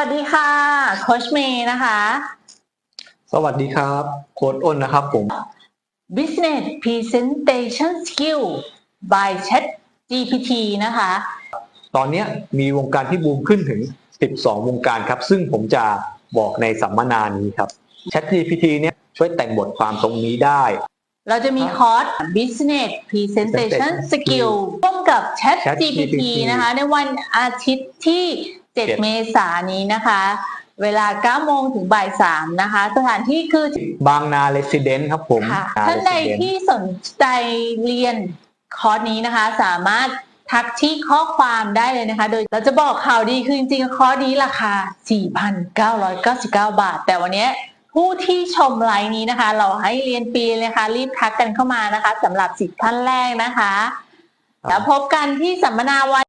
วัสดีค่ะโคชเมย์นะคะ สวัสดีครับ โค้ดอ้นนะครับผม Business Presentation Skill by Chat GPT นะคะ ตอนเนี้ยมีวงการที่บูมขึ้นถึง 12 วงการครับ ซึ่งผมจะบอกในสัมมนานี้ครับ ChatGPT เนี่ยช่วยแต่งบทความตรงนี้ได้ เราจะมีคอร์ส Business Presentation Skill ร่วมกับ Chat Chat GPT GPT นะคะ ในวันอาทิตย์ที่เจ็ด 7 เมษายนนี้นะคะ เวลา 9 โมงถึงบ่าย 3 นะคะ สถานที่คือบางนาเรสซิเดนต์ครับผมค่ะบงท่านใด Resident ที่สนใจเรียนคอร์สนี้นะคะ สามารถทักที่ข้อความได้เลยนะคะ โดยเราจะบอกข่าวดีคือจริงๆ คอร์สนี้ราคา 4,999 บาท แต่วันนี้ผู้ที่ชมไลน์นี้นะคะ เราให้เรียนฟรีเลยค่ะรีบทักกันเข้ามานะคะสำหรับสิบท่านแรกนะคะ แล้วพบกันที่สัมมนาวัน